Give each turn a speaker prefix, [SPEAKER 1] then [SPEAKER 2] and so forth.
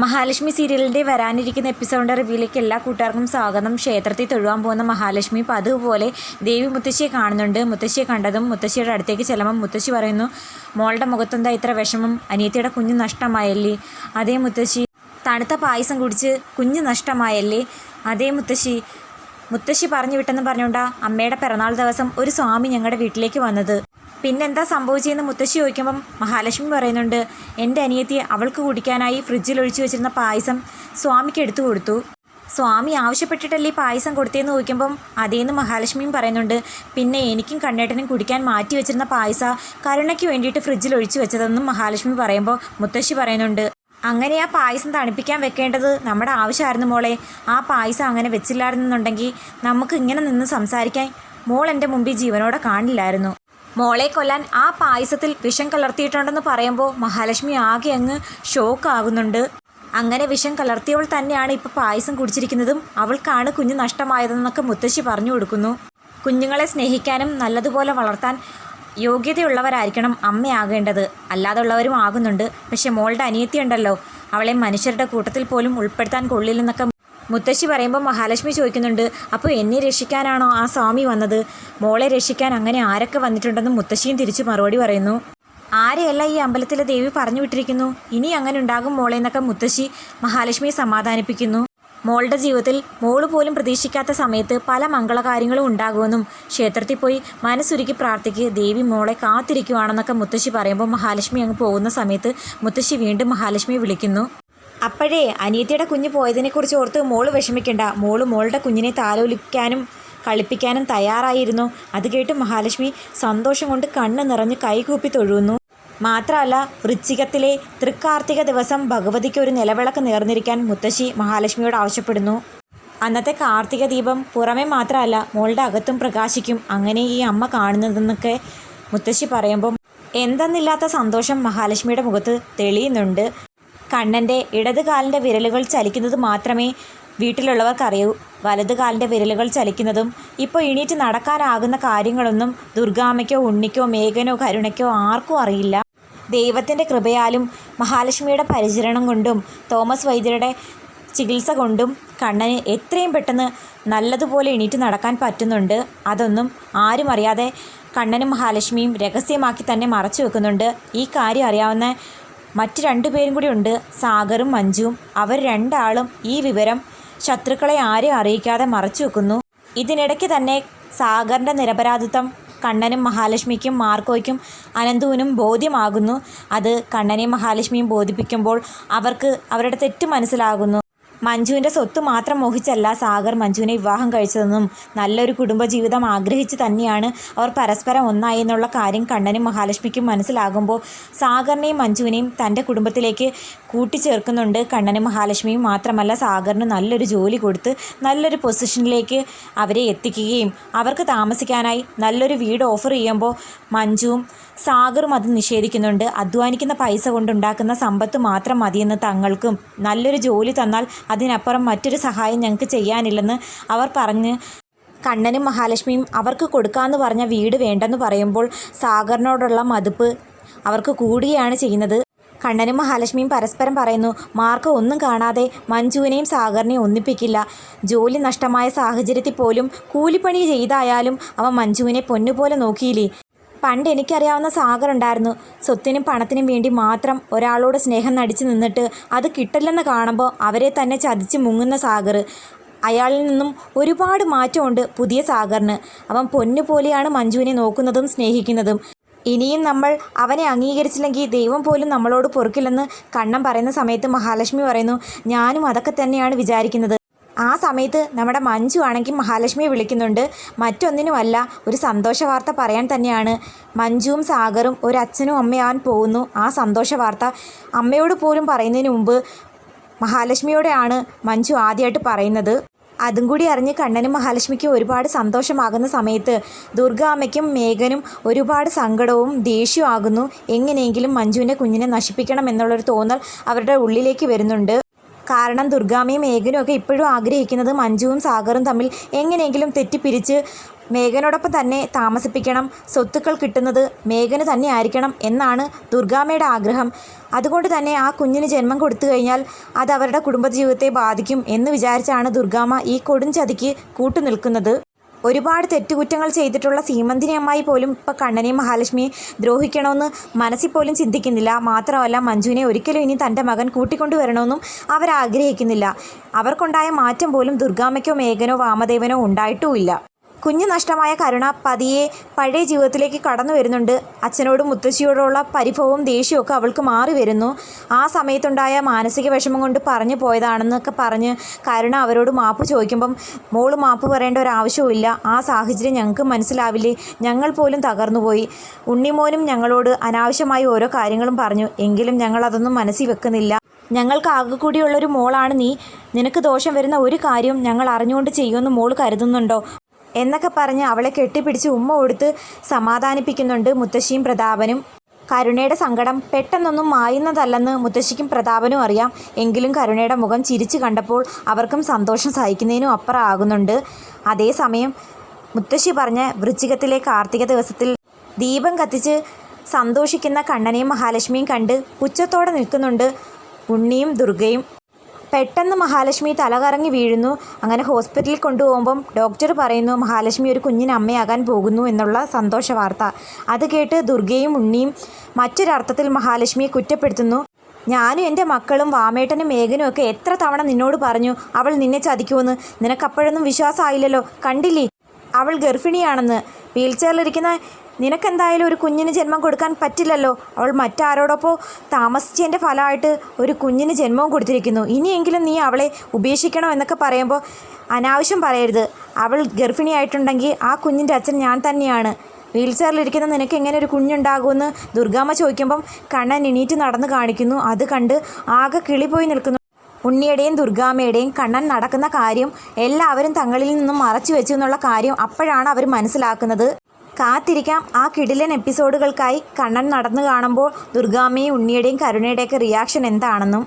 [SPEAKER 1] മഹാലക്ഷ്മി സീരിയലിന്റെ വരാനിരിക്കുന്ന എപ്പിസോഡിന്റെ റിവ്യൂയിലേക്ക് എല്ലാ കൂട്ടുകാർക്കും സ്വാഗതം. ക്ഷേത്രത്തിൽ തൊഴുവാൻ പോകുന്ന മഹാലക്ഷ്മി പതുപോലെ ദേവി മുത്തശ്ശിയെ കാണുന്നുണ്ട്. മുത്തശ്ശിയെ കണ്ടതും മുത്തശ്ശിയുടെ അടുത്തേക്ക് ചെല്ലുമ്പം മുത്തശ്ശി പറയുന്നു മോളുടെ മുഖത്തെന്താ ഇത്ര വിഷമം? അനിയത്തിയുടെ കുഞ്ഞ് നഷ്ടമായല്ലേ? അതേ മുത്തശ്ശി തണുത്ത പായസം കുടിച്ച് കുഞ്ഞ് നഷ്ടമായല്ലേ? അതേ മുത്തശ്ശി മുത്തശ്ശി പറഞ്ഞു വിട്ടെന്ന് പറഞ്ഞുകൊണ്ടാ അമ്മയുടെ പിറന്നാൾ ദിവസം ഒരു സ്വാമി ഞങ്ങളുടെ വീട്ടിലേക്ക് വന്നത്. പിന്നെന്താ സംഭവിച്ചതെന്ന് മുത്തശ്ശി ചോദിക്കുമ്പം മഹാലക്ഷ്മി പറയുന്നുണ്ട് എന്റെ അനിയത്തി അവൾക്ക് കുടിക്കാനായി ഫ്രിഡ്ജിൽ ഒഴിച്ചു വെച്ചിരുന്ന പായസം സ്വാമിക്ക് എടുത്തു കൊടുത്തു. സ്വാമി ആവശ്യപ്പെട്ടിട്ടല്ലേ പായസം കൊടുത്തതെന്ന് ചോദിക്കുമ്പം അതേന്ന് മഹാലക്ഷ്മിയും പറയുന്നുണ്ട് പിന്നെ എനിക്കും കണ്ണേട്ടനും കുടിക്കാൻ മാറ്റി വെച്ചിരുന്ന പായസ കരുണയ്ക്ക് വേണ്ടിയിട്ട് ഫ്രിഡ്ജിൽ ഒഴിച്ചു വെച്ചതെന്നും മഹാലക്ഷ്മി പറയുമ്പോൾ മുത്തശ്ശി പറയുന്നുണ്ട്. അങ്ങനെ ആ പായസം തണുപ്പിക്കാൻ വെക്കേണ്ടത് നമ്മുടെ ആവശ്യമായിരുന്നു മോളെ. ആ പായസം അങ്ങനെ വെച്ചില്ലായിരുന്നുണ്ടെങ്കിൽ നമുക്ക് ഇങ്ങനെ നിന്ന് സംസാരിക്കാൻ മോൾ എന്റെ മുമ്പിൽ ജീവനോടെ കാണില്ലായിരുന്നു. മോളെ കൊല്ലാൻ ആ പായസത്തിൽ വിഷം കലർത്തിയിട്ടുണ്ടെന്ന് പറയുമ്പോൾ മഹാലക്ഷ്മി ആകെ അങ്ങ് ഷോക്ക് ആകുന്നുണ്ട്. അങ്ങനെ വിഷം കലർത്തിയവൾ തന്നെയാണ് ഇപ്പോൾ പായസം കുടിച്ചിരിക്കുന്നതും അവൾക്കാണ് കുഞ്ഞ് നഷ്ടമായതെന്നൊക്കെ മുത്തശ്ശി പറഞ്ഞു കൊടുക്കുന്നു. കുഞ്ഞുങ്ങളെ സ്നേഹിക്കാനും നല്ലതുപോലെ വളർത്താൻ യോഗ്യതയുള്ളവരായിരിക്കണം അമ്മയാകേണ്ടത്. അല്ലാതുള്ളവരും ആകുന്നുണ്ട്. പക്ഷെ മോളുടെ അനിയത്തി ഉണ്ടല്ലോ അവളെ മനുഷ്യരുടെ കൂട്ടത്തിൽ പോലും ഉൾപ്പെടുത്താൻ കൊള്ളില്ലെന്നൊക്കെ മുത്തശ്ശി പറയുമ്പോൾ മഹാലക്ഷ്മി ചോദിക്കുന്നുണ്ട് അപ്പോൾ എന്നെ രക്ഷിക്കാനാണോ ആ സ്വാമി വന്നത്? മോളെ രക്ഷിക്കാൻ അങ്ങനെ ആരൊക്കെ വന്നിട്ടുണ്ടെന്ന് മുത്തശ്ശിയും തിരിച്ചു മറുപടി പറയുന്നു. ആരെയല്ല ഈ അമ്പലത്തിലെ ദേവി പറഞ്ഞു വിട്ടിരിക്കുന്നു? ഇനി അങ്ങനെ ഉണ്ടാകും മോളെ എന്നൊക്കെ മുത്തശ്ശി മഹാലക്ഷ്മിയെ സമാധാനിപ്പിക്കുന്നു. മോളുടെ ജീവിതത്തിൽ മോൾ പോലും പ്രതീക്ഷിക്കാത്ത സമയത്ത് പല മംഗളകാര്യങ്ങളും ഉണ്ടാകുമെന്നും ക്ഷേത്രത്തിൽ പോയി മനസ്സുരുക്കി പ്രാർത്ഥിക്ക് ദേവി മോളെ കാത്തിരിക്കുവാണെന്നൊക്കെ മുത്തശ്ശി പറയുമ്പോൾ മഹാലക്ഷ്മി അങ്ങ് പോകുന്ന സമയത്ത് മുത്തശ്ശി വീണ്ടും മഹാലക്ഷ്മിയെ വിളിക്കുന്നു. അപ്പോഴേ അനിയത്തിയുടെ കുഞ്ഞ് പോയതിനെക്കുറിച്ച് ഓർത്ത് മോൾ വിഷമിക്കണ്ട. മോൾ മോളുടെ കുഞ്ഞിനെ താലോലിക്കാനും കളിപ്പിക്കാനും തയ്യാറായിരുന്നു. അത് കേട്ട് മഹാലക്ഷ്മി സന്തോഷം കൊണ്ട് കണ്ണ് നിറഞ്ഞ് കൈകൂപ്പി തൊഴുന്നു. മാത്രമല്ല വൃശ്ചികത്തിലെ തൃക്കാർത്തിക ദിവസം ഭഗവതിക്ക് ഒരു നിലവിളക്ക് നേർന്നിരിക്കാൻ മുത്തശ്ശി മഹാലക്ഷ്മിയോട് ആവശ്യപ്പെടുന്നു. അന്നത്തെ കാർത്തിക ദീപം പുറമേ മാത്രമല്ല മോളുടെ അകത്തും പ്രകാശിക്കും. അങ്ങനെ ഈ അമ്മ കാണുന്നതെന്നൊക്കെ മുത്തശ്ശി പറയുമ്പം എന്തെന്നില്ലാത്ത സന്തോഷം മഹാലക്ഷ്മിയുടെ മുഖത്ത് തെളിയുന്നുണ്ട്. കണ്ണന്റെ ഇടത് കാലിന്റെ വിരലുകൾ ചലിക്കുന്നത് മാത്രമേ വീട്ടിലുള്ളവർക്കറിയൂ വലത് കാലിന്റെ വിരലുകൾ ചലിക്കുന്നതും ഇപ്പോൾ എണീറ്റ് നടക്കാനാകുന്ന കാര്യങ്ങളൊന്നും ദുർഗാമയ്ക്കോ ഉണ്ണിക്കോ മേഘനോ കരുണയ്ക്കോ ആർക്കും അറിയില്ല. ദൈവത്തിന്റെ കൃപയാലും മഹാലക്ഷ്മിയുടെ പരിചരണം കൊണ്ടും തോമസ് വൈദ്യരുടെ ചികിത്സ കൊണ്ടും കണ്ണന് എത്രയും പെട്ടെന്ന് നല്ലതുപോലെ എണീറ്റ് നടക്കാൻ പറ്റുന്നുണ്ട്. അതൊന്നും ആരും അറിയാതെ കണ്ണനും മഹാലക്ഷ്മിയും രഹസ്യമാക്കി തന്നെ മറച്ചു വെക്കുന്നുണ്ട്. ഈ കാര്യം അറിയാവുന്ന മറ്റ് രണ്ടു പേരും കൂടി ഉണ്ട് സാഗറും മഞ്ജുവും. അവർ രണ്ടാളും ഈ വിവരം ശത്രുക്കളെ ആരെയും അറിയിക്കാതെ മറച്ചു വെക്കുന്നു. ഇതിനിടയ്ക്ക് തന്നെ സാഗറിന്റെ നിരപരാധിത്വം കണ്ണനും മഹാലക്ഷ്മിക്കും മാർക്കോയ്ക്കും അനന്തുവിനും ബോധ്യമാകുന്നു. അത് കണ്ണനെയും മഹാലക്ഷ്മിയും ബോധിപ്പിക്കുമ്പോൾ അവർക്ക് അവരുടെ തെറ്റ് മനസ്സിലാകുന്നു. മഞ്ജുവിന്റെ സ്വത്ത് മാത്രം മോഹിച്ചല്ല സാഗർ മഞ്ജുവിനെ വിവാഹം കഴിച്ചതെന്നും നല്ലൊരു കുടുംബജീവിതം ആഗ്രഹിച്ച് തന്നെയാണ് അവർ പരസ്പരം ഒന്നായി എന്നുള്ള കാര്യം കണ്ണനും മഹാലക്ഷ്മിക്കും മനസ്സിലാകുമ്പോൾ സാഗറിനെയും മഞ്ജുവിനെയും തന്റെ കുടുംബത്തിലേക്ക് കൂട്ടിച്ചേർക്കുന്നുണ്ട്. കണ്ണനും മഹാലക്ഷ്മിയും മാത്രമല്ല സാഗറിന് നല്ലൊരു ജോലി കൊടുത്ത് നല്ലൊരു പൊസിഷനിലേക്ക് അവരെ എത്തിക്കുകയും അവർക്ക് താമസിക്കാനായി നല്ലൊരു വീട് ഓഫർ ചെയ്യുമ്പോൾ മഞ്ജുവും സാഗറും അത് നിഷേധിക്കുന്നുണ്ട്. അധ്വാനിക്കുന്ന പൈസ കൊണ്ടുണ്ടാക്കുന്ന സമ്പത്ത് മാത്രം മതിയെന്ന് തങ്ങൾക്കും നല്ലൊരു ജോലി തന്നാൽ അതിനപ്പുറം മറ്റൊരു സഹായം ഞങ്ങൾക്ക് ചെയ്യാനില്ലെന്ന് അവർ പറഞ്ഞ് കണ്ണനും മഹാലക്ഷ്മിയും അവർക്ക് കൊടുക്കാമെന്ന് പറഞ്ഞ വീട് വേണ്ടെന്ന് പറയുമ്പോൾ സാഗറിനോടുള്ള മതിപ്പ് അവർക്ക് കൂടിയാണ് ചെയ്യുന്നത്. കണ്ണനും മഹാലക്ഷ്മിയും പരസ്പരം പറയുന്നു മാർക്ക് ഒന്നും കാണാതെ മഞ്ജുവിനെയും സാഗറിനെയും ഒന്നിപ്പിക്കില്ല. ജോലി നഷ്ടമായ സാഹചര്യത്തിൽ പോലും കൂലിപ്പണി ചെയ്തായാലും അവ മഞ്ജുവിനെ പൊന്നുപോലെ നോക്കിയില്ലേ? പണ്ട് എനിക്കറിയാവുന്ന സാഗർ ഉണ്ടായിരുന്നു സ്വത്തിനും പണത്തിനും വേണ്ടി മാത്രം ഒരാളോട് സ്നേഹം നടിച്ചു നിന്നിട്ട് അത് കിട്ടില്ലെന്ന് കാണുമ്പോൾ അവരെ തന്നെ ചതിച്ച് മുങ്ങുന്ന സാഗർ. അയാളിൽ നിന്നും ഒരുപാട് മാറ്റമുണ്ട് പുതിയ സാഗറിന്. അവൻ പൊന്നു പോലെയാണ് മഞ്ജുവിനെ നോക്കുന്നതും സ്നേഹിക്കുന്നതും. ഇനിയും നമ്മൾ അവനെ അംഗീകരിച്ചില്ലെങ്കിൽ ദൈവം പോലും നമ്മളോട് പൊറുക്കില്ലെന്ന് കണ്ണം പറയുന്ന സമയത്ത് മഹാലക്ഷ്മി പറയുന്നു ഞാനും അതൊക്കെ തന്നെയാണ് വിചാരിക്കുന്നത്. ആ സമയത്ത് നമ്മുടെ മഞ്ജു ആണെങ്കിൽ മഹാലക്ഷ്മിയെ വിളിക്കുന്നുണ്ട്. മറ്റൊന്നിനുമല്ല ഒരു സന്തോഷ വാർത്ത പറയാൻ തന്നെയാണ്. മഞ്ജുവും സാഗറും ഒരു അച്ഛനും അമ്മയാവാൻ പോകുന്നു. ആ സന്തോഷ വാർത്ത അമ്മയോട് പോലും പറയുന്നതിന് മുമ്പ് മഹാലക്ഷ്മിയോടെയാണ് മഞ്ജു ആദ്യമായിട്ട് പറയുന്നത്. അതും കൂടി അറിഞ്ഞ് കണ്ണനും മഹാലക്ഷ്മിക്കും ഒരുപാട് സന്തോഷമാകുന്ന സമയത്ത് ദുർഗാമ്മയ്ക്കും മേഘനും ഒരുപാട് സങ്കടവും ദേഷ്യവും ആകുന്നു എങ്ങനെയെങ്കിലും മഞ്ജുവിന്റെ കുഞ്ഞിനെ നശിപ്പിക്കണം എന്നുള്ളൊരു തോന്നൽ അവരുടെ ഉള്ളിലേക്ക് വരുന്നുണ്ട്. കാരണം ദുർഗാമ്മയും മേഘനും ഒക്കെ ഇപ്പോഴും ആഗ്രഹിക്കുന്നത് മഞ്ജുവും സാഗറും തമ്മിൽ എങ്ങനെയെങ്കിലും തെറ്റിപ്പിരിച്ച് മേഘനോടൊപ്പം തന്നെ താമസിപ്പിക്കണം. സ്വത്തുക്കൾ കിട്ടുന്നത് മേഘന് തന്നെ ആയിരിക്കണം എന്നാണ് ദുർഗാമ്മയുടെ ആഗ്രഹം. അതുകൊണ്ട് തന്നെ ആ കുഞ്ഞിന് ജന്മം കൊടുത്തു കഴിഞ്ഞാൽ അത് അവരുടെ കുടുംബജീവിതത്തെ ബാധിക്കും എന്ന് വിചാരിച്ചാണ് ദുർഗാമ്മ ഈ കൊടുംചതിക്ക് കൂട്ടുനിൽക്കുന്നത്. ഒരുപാട് തെറ്റുകുറ്റങ്ങൾ ചെയ്തിട്ടുള്ള സീമന്തിനി അമ്മായി പോലും ഇപ്പം കണ്ണനെ മഹാലക്ഷ്മിയെ ദ്രോഹിക്കണമെന്ന് മനസ്സിൽ പോലും ചിന്തിക്കുന്നില്ല. മാത്രമല്ല മഞ്ജുവിനെ ഒരിക്കലും ഇനി തന്റെ മകൻ കൂട്ടിക്കൊണ്ടുവരണമെന്നും അവരാഗ്രഹിക്കുന്നില്ല. അവർക്കുണ്ടായ മാറ്റം പോലും ദുർഗാമയ്ക്കോ മേഘനോ വാമദേവനോ ഉണ്ടായിട്ടുമില്ല. കുഞ്ഞു നഷ്ടമായ കരുണ പതിയെ പഴയ ജീവിതത്തിലേക്ക് കടന്നു വരുന്നുണ്ട്. അച്ഛനോടും മുത്തശ്ശിയോടുള്ള പരിഭവവും ദേഷ്യമൊക്കെ അവൾക്ക് മാറി വരുന്നു. ആ സമയത്തുണ്ടായ മാനസിക വിഷമം കൊണ്ട് പറഞ്ഞു പോയതാണെന്നൊക്കെ പറഞ്ഞ് കരുണ അവരോട് മാപ്പ് ചോദിക്കുമ്പം മോൾ മാപ്പ് പറയേണ്ട ഒരു ആവശ്യവുമില്ല ആ സാഹചര്യം ഞങ്ങൾക്ക് മനസ്സിലാവില്ലേ? ഞങ്ങൾ പോലും തകർന്നുപോയി. ഉണ്ണിമോനും ഞങ്ങളോട് അനാവശ്യമായി ഓരോ കാര്യങ്ങളും പറഞ്ഞു. എങ്കിലും ഞങ്ങൾ അതൊന്നും മനസ്സിൽ വെക്കുന്നില്ല. ഞങ്ങൾക്ക് ആകെ കൂടിയുള്ളൊരു മോളാണ് നീ. നിനക്ക് ദോഷം വരുന്ന ഒരു കാര്യവും ഞങ്ങൾ അറിഞ്ഞുകൊണ്ട് ചെയ്യുമെന്ന് മോൾ കരുതുന്നുണ്ടോ? എന്നൊക്കെ പറഞ്ഞ് അവളെ കെട്ടിപ്പിടിച്ച് ഉമ്മ കൊടുത്ത് സമാധാനിപ്പിക്കുന്നുണ്ട് മുത്തശ്ശിയും പ്രതാപനും. കരുണയുടെ സങ്കടം പെട്ടെന്നൊന്നും മായുന്നതല്ലെന്ന് മുത്തശ്ശിക്കും പ്രതാപനും അറിയാം. എങ്കിലും കരുണയുടെ മുഖം ചിരിച്ചു കണ്ടപ്പോൾ അവർക്കും സന്തോഷം സഹിക്കുന്നതിനും അപ്പുറം ആകുന്നുണ്ട് അതേസമയം മുത്തശ്ശി പറഞ്ഞ വൃശ്ചികത്തിലെ കാർത്തിക ദിവസത്തിൽ ദീപം കത്തിച്ച് സന്തോഷിക്കുന്ന കണ്ണനെയും മഹാലക്ഷ്മിയും കണ്ട് പുച്ഛത്തോടെ നിൽക്കുന്നുണ്ട് ഉണ്ണിയും ദുർഗയും. പെട്ടെന്ന് മഹാലക്ഷ്മി തലകറങ്ങി വീഴുന്നു. അങ്ങനെ ഹോസ്പിറ്റലിൽ കൊണ്ടുപോകുമ്പം ഡോക്ടർ പറയുന്നു മഹാലക്ഷ്മി ഒരു കുഞ്ഞിന് അമ്മയാകാൻ പോകുന്നു എന്നുള്ള സന്തോഷ വാർത്ത. അത് കേട്ട് ദുർഗയും ഉണ്ണിയും മറ്റൊരർത്ഥത്തിൽ മഹാലക്ഷ്മിയെ കുറ്റപ്പെടുത്തുന്നു. ഞാനും എന്റെ മക്കളും വാമേട്ടനും മേഘനും ഒക്കെ എത്ര തവണ നിന്നോട് പറഞ്ഞു അവൾ നിന്നെ ചതിക്കുമെന്ന്. നിനക്കപ്പോഴൊന്നും വിശ്വാസമായില്ലല്ലോ. കണ്ടില്ലേ? അവൾ ഗർഭിണിയാണെന്ന്. വീൽചെയറിലിരിക്കുന്ന നിനക്കെന്തായാലും ഒരു കുഞ്ഞിന് ജന്മം കൊടുക്കാൻ പറ്റില്ലല്ലോ. അവൾ മറ്റാരോടൊപ്പം താമസിച്ചതിന്റെ ഫലമായിട്ട് ഒരു കുഞ്ഞിന് ജന്മവും കൊടുത്തിരിക്കുന്നു. ഇനിയെങ്കിലും നീ അവളെ ഉപേക്ഷിക്കണോ എന്നൊക്കെ പറയുമ്പോൾ അനാവശ്യം പറയരുത്. അവൾ ഗർഭിണിയായിട്ടുണ്ടെങ്കിൽ ആ കുഞ്ഞിന്റെ അച്ഛൻ ഞാൻ തന്നെയാണ്. വീൽ ചെയറിലിരിക്കുന്ന നിനക്ക് എങ്ങനെ ഒരു കുഞ്ഞുണ്ടാകുമെന്ന് ദുർഗാമ്മ ചോദിക്കുമ്പം കണ്ണൻ എണീറ്റ് നടന്ന് കാണിക്കുന്നു. അത് കണ്ട് ആകെ കിളിപോയി നിൽക്കുന്നു. ഉണ്ണിയുടെയും ദുർഗാമ്മയുടെയും കണ്ണൻ നടക്കുന്ന കാര്യം എല്ലാവരും തങ്ങളിൽ നിന്നും മറച്ചു വെച്ചു എന്നുള്ള കാര്യം അപ്പോഴാണ് അവർ മനസ്സിലാക്കുന്നത്. കാത്തിരിക്കാം. ആ കിടിലൻ എപ്പിസോഡുകൾക്കായി കണ്ണൻ നടന്നു കാണുമ്പോൾ ദുർഗാമ്മയും ഉണ്ണിയുടെയും കരുണയുടെയൊക്കെ റിയാക്ഷൻ എന്താണെന്നും.